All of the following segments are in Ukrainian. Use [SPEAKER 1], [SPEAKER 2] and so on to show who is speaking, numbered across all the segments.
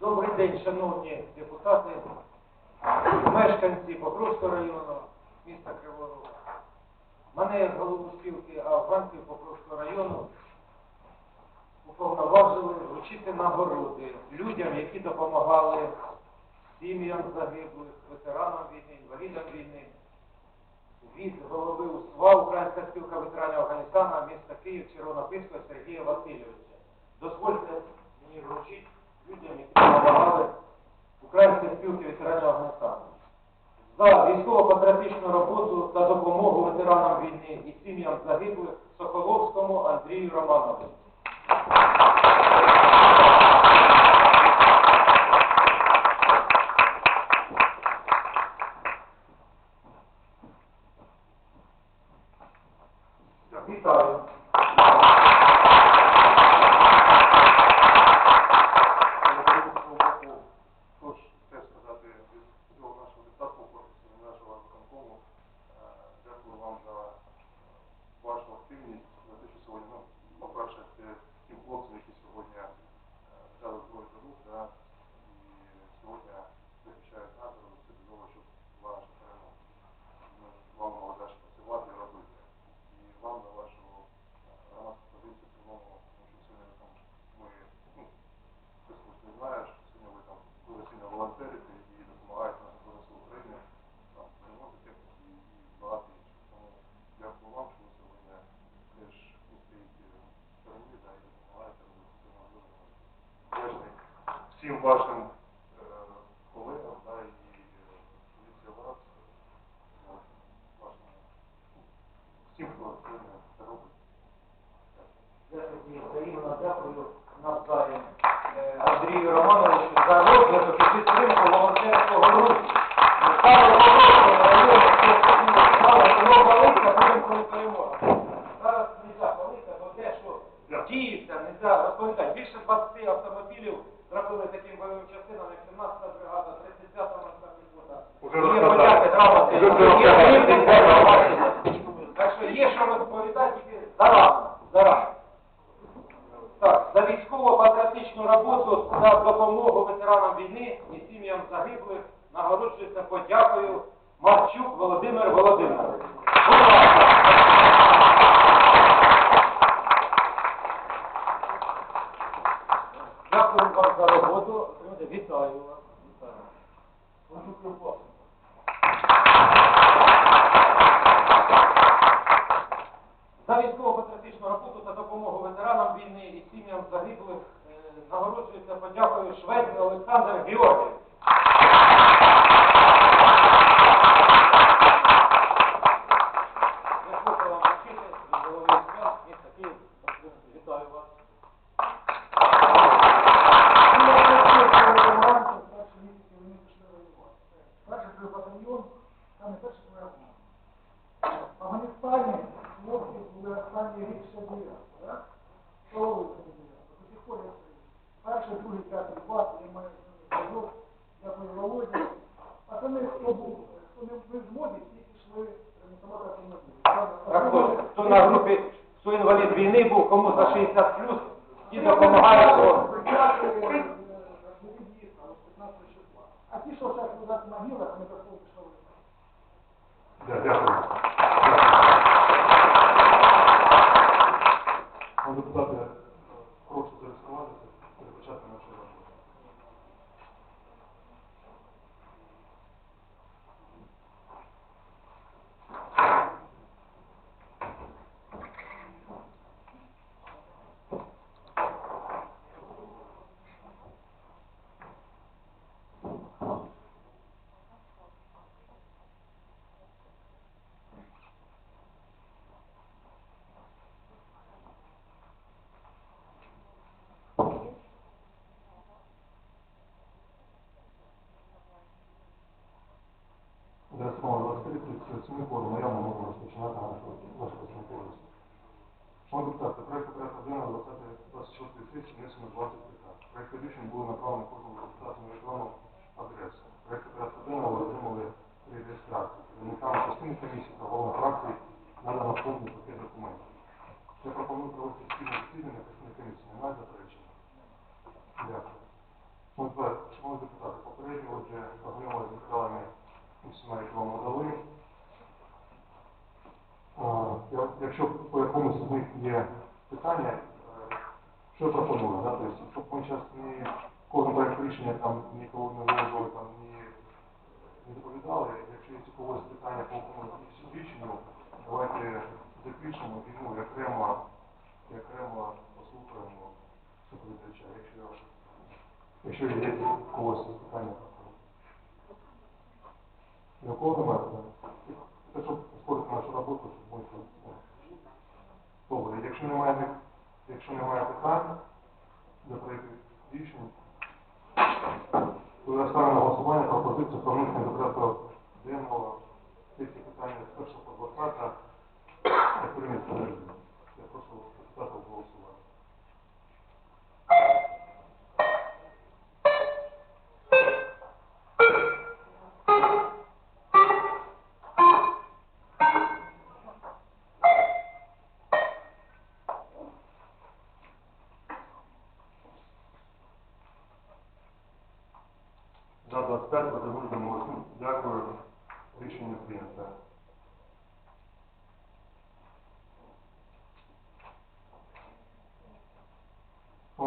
[SPEAKER 1] Добрий день, шановні депутати, мешканці Покровського району, міста Кривого Рогу. Мене як голову спілки афганців Покровського району уповноважили вручити нагороди людям, які допомагали сім'ям загиблих, ветеранам війни, інвалідам війни. Від голови УСВА Українська спілка ветеранів Афганістана міста Київ Червонопильського Сергія Васильовича. Дозвольте мені вручити людям, які допомагали Українській спілки ветеранів Афганістану. За військово-патріотичну роботу та допомогу ветеранам війни і сім'ям загиблих Соколовському Андрію Романовичу. Вітаю.
[SPEAKER 2] Тож, теж сказати від всього нашого депутатського корпусу, від нашого виконкому, е, дякую вам за вашу активність, за те, що сьогодні, ну, по-перше, це тим хлопцям, які сьогодні е, взяли зброю до рук, да, і сьогодні захищають нас, робить все для того, щоб була наша перемога. Ми вам могли далі працювати і робити. І вам за вашу е, громадську позицію в цілому, тому що сьогодні там ми, ну, хтось може не знає, що сьогодні ви там волонтерите і допомагаєте нашим Збройним сил України, там, перевозити техніку і, багато інших. Тому дякую вам, що ви сьогодні теж не стоїте в стороні, да, і допомагаєте робити все можливе. Всім вашим е, колегам, да, і е, поліція вас, е, вашим, всім, хто сьогодні це робить. Дякую.
[SPEAKER 1] Я тоді взаємно дякую навзаєм е, Андрію Романовичу за розвиток і підтримку волонтерського руху. Саме волонтерського району, саме село Велика, будемо коли перемога. Зараз не так велика, бо те, що діється, не можна розповідати. Більше 20 автомобілів зробили таким бойовим частинам, як 17-та бригада, 35-та морська піхота.
[SPEAKER 2] Уже
[SPEAKER 1] Є подяки, грамоти.
[SPEAKER 2] Вже
[SPEAKER 1] Є
[SPEAKER 2] розказали.
[SPEAKER 1] рівень, де. Так що є що розповідати, тільки зарано, зарано. Так, за військово-патріотичну роботу та допомогу ветеранам війни і сім'ям загиблих нагороджується подякою Марчук Володимир Володимирович. Будь ласка. Дякую вам за роботу. Люди, Вітаю вас. Вітаю. За військово-патріотичну роботу та допомогу ветеранам війни і сім'ям загиблих е, нагороджується подякою Швець Олександр Георгійович. Я хочу вам вручити від голови СМЕ міста Київ. Вітаю вас. Ну, я хочу, що ви команду, старший міський керівник
[SPEAKER 3] як ми Володя. А це ми хто був, хто не ми в змозі, ті пішли ремонтувати автомобіль.
[SPEAKER 1] Хто, на групі, хто інвалід війни був, кому за 60 плюс, і допомагає.
[SPEAKER 3] А ті, що зараз лежать на могилах, не такого пішли.
[SPEAKER 2] Дякую. Пане депутати, е, прошу зареєструватися, перепочати нашу роботу. Зареєстровано 23.37 форум, наявно можемо розпочинати нашу нашу працівну Шановні депутати, проект порядку денного 26 сесії внесено 20 питань. Проект рішень були направлені кожному депутату електронну адресу. Проект порядку денного отримали при реєстрації. Частини комісії та головних фракцій надано повний пакет документів. Я пропоную провести спільне засідання постійної комісії. Немає заперечень? Дякую. Шановні депутати, шановні депутати, попередньо отже ознайомилися з матеріалами усіма, які вам Якщо по якомусь з них є питання, що я пропоную, да? тобто, щоб ми зараз ні кожен проект рішення там нікого не виложили, там ні не доповідали. Якщо є у когось питання по якомусь рішенню, давайте запишемо і ну, окремо, і окремо послухаємо доповідача. Якщо, якщо є когось питання. У кого немає питань? Це щоб ускорити нашу роботу, щоб ми ну, Добре, якщо немає, якщо немає питань до проєкту рішень, то я ставлю на голосування пропозицію про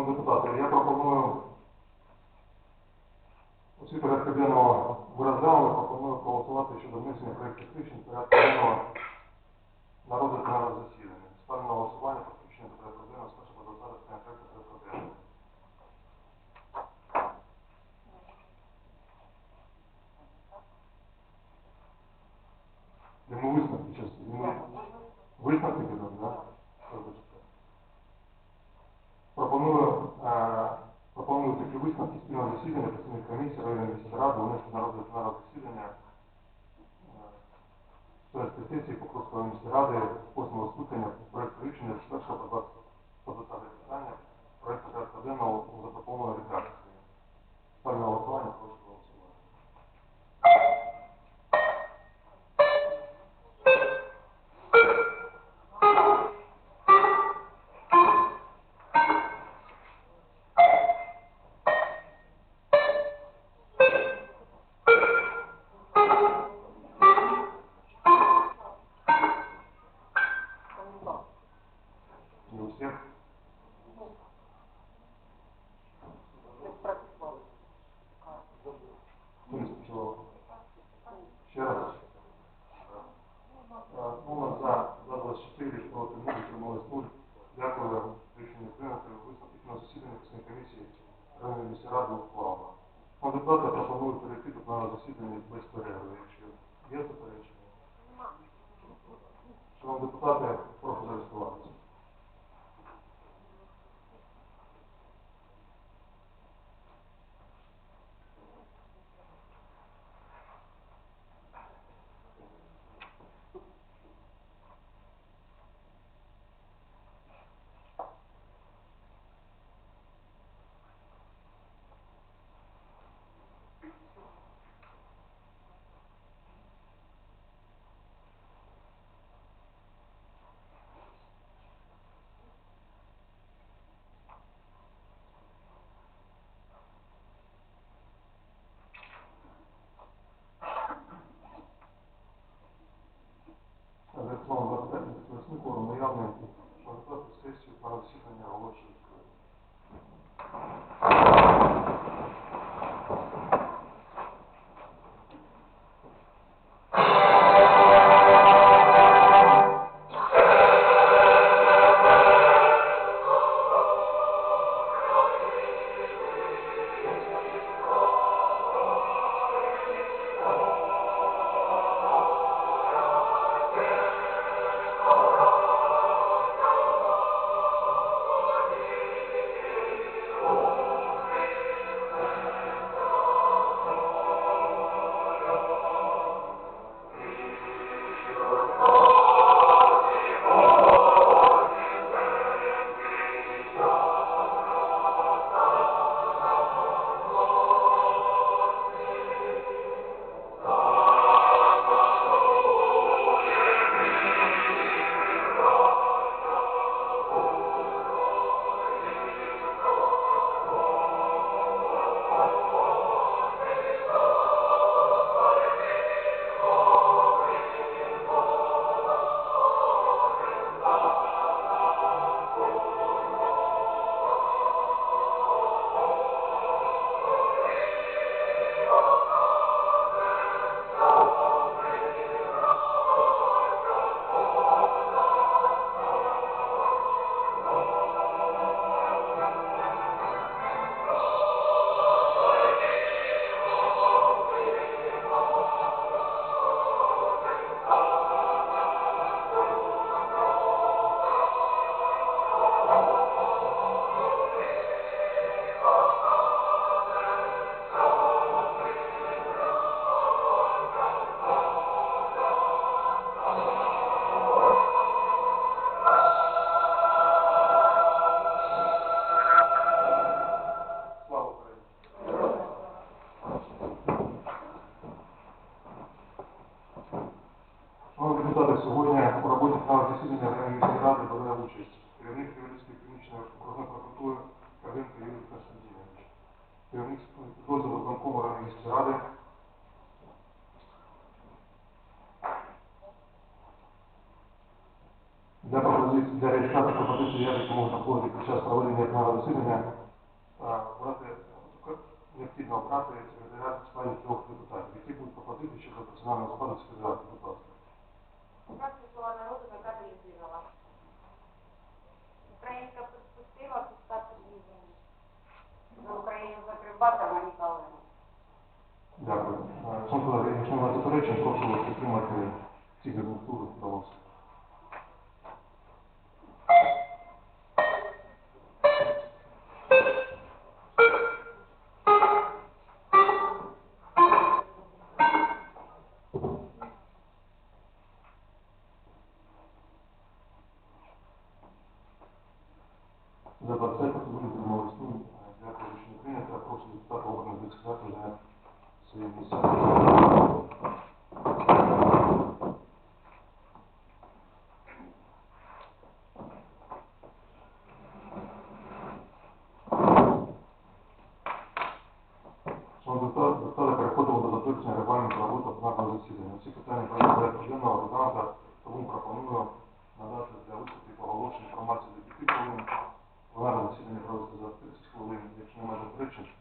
[SPEAKER 2] Депутати, я пропоную усі порядку денного розглянули, пропоную проголосувати щодо внесення проєктів рішень порядку денного на розгляд на засідання. Ставлю на голосування про включення до порядку денного з 1 по 20 питання проєкту порядку денного. Йому висновки зараз. Йому висновки будуть, так? Вибачте. Пропоную, е, пропоную такі висновки спільного засідання постійної комісії районної міської ради внести на розгляд пленарного засідання е, сесії Покровської міської ради 8 скликання проект рішення Sure. Пропозиції для реєстрації пропозиції я допоможу доходити під час проведення пленарного засідання брати е, необхідно обрати секретаріат в складі трьох депутатів. Які будуть пропозиції щодо персонального складу секретаріату, будь ласка.
[SPEAKER 4] Фракція «Слуга народу» Наталія Євгенова. Українська перспектива Пустати Євгеній. За Україну закривати Моніка Олена.
[SPEAKER 2] Дякую. Е, Шановні колеги, якщо немає заперечень, прошу вас підтримати ці кандидатури до вас. Немає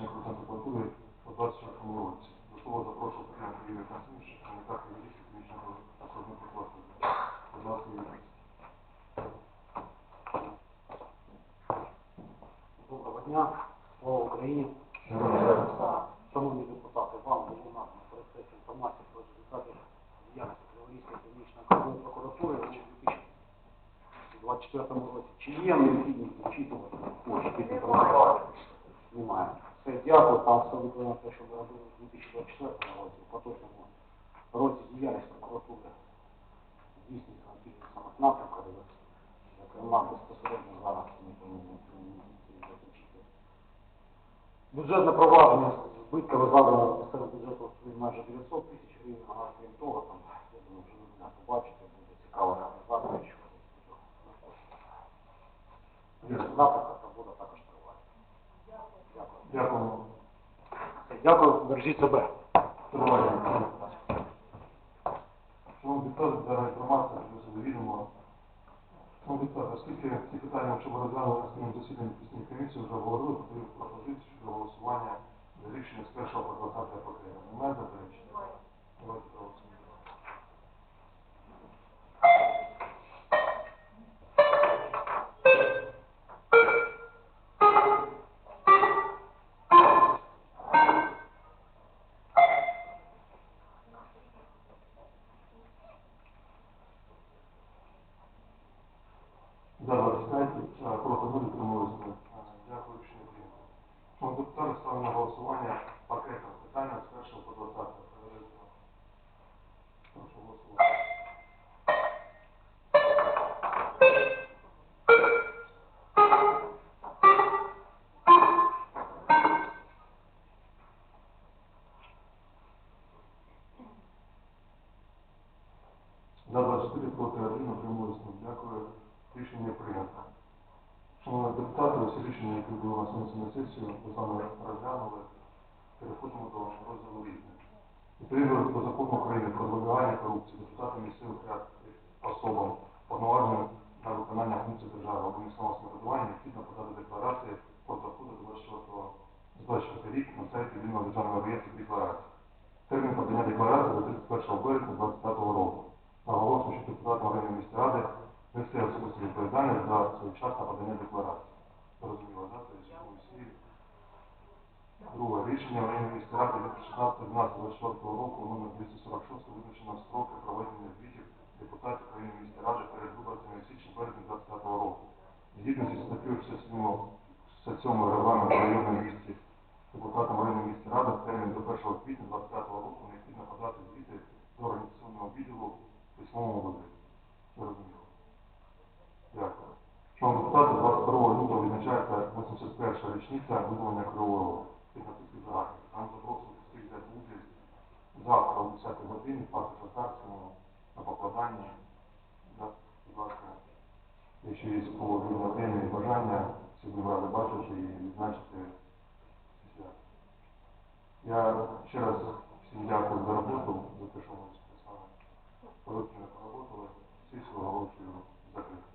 [SPEAKER 2] represent дякую.
[SPEAKER 5] Там все виконано те, що ми робили у 2024 році, в поточному році діяльність прокуратури здійснюється на самих напрямках, зокрема безпосередньо зараз ми повинні закінчити Бюджетне провадження збитками завдано місцевого бюджету в майже 900 тисяч гривень, а крім того, там, я думаю, вже мене побачите, буде цікава реалізація, що напрямка робота також триває. Дякую.
[SPEAKER 2] Дякую.
[SPEAKER 5] Бережіть себе.
[SPEAKER 2] Триває. Шановні депутати, дана інформація вже відомо. Шановні депутати, оскільки ці питання, якщо ми розглянули на спільному засіданні постійної комісії, вже говорили, подаю пропозицію щодо голосування за рішення з першого по 20 пакету. Немає заперечень? Давайте проголосуємо. música. Сьогодні на сесію, ми з вами розглянули. Переходимо до розділу різних. Відповідно до закону України про запобігання корупції, депутатами місцевих рад особам, повноваженим на виконання функцій держави або місцевого самоврядування, необхідно подати декларації по доходу 24 з 24 рік на сайті Вільного державного реєстру декларацій. Термін подання декларації до 31 березня 2025 року. Наголошую, що депутатам районної міської ради несе особисту відповідальність за своєчасне подання декларації. Зрозуміло, так? Тобто, ну, всі Друге. Рішення районної міської ради від 16.12.24 року номер 246 визначено строки проведення звітів депутатів районної міської ради перед виборцями в січні-березні 25 року. Згідно зі статтею 67 регламенту районної міської депутатам районної міської ради в термін до 1 квітня 25 року необхідно подати звіти до організаційного відділу в письмовому. Дякую. Шановні депутати, 22 лютого відзначається 81 річниця видалення Кривого Рогу. Написки загальних. Там запрошують всіх взяти участь завтра о 10 годині в парку Татарському на покладанні. Да, будь ласка, якщо є вільне время і бажання, будемо раді бачити і відзначити. Я ще раз всім дякую за роботу, за те, що ви списали. Продуктивно поработали. Сесію оголошую закритою.